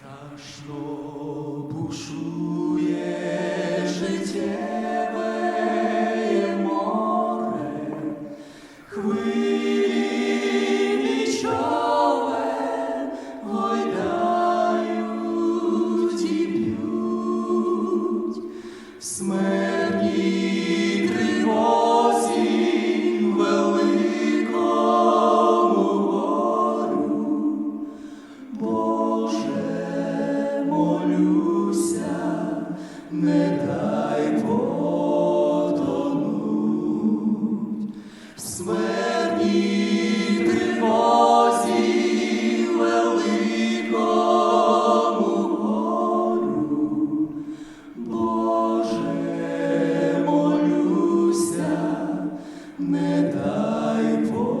страшно. не дай потонуть в смертній тривозі великому. Боже, молюся, не дай потонуть.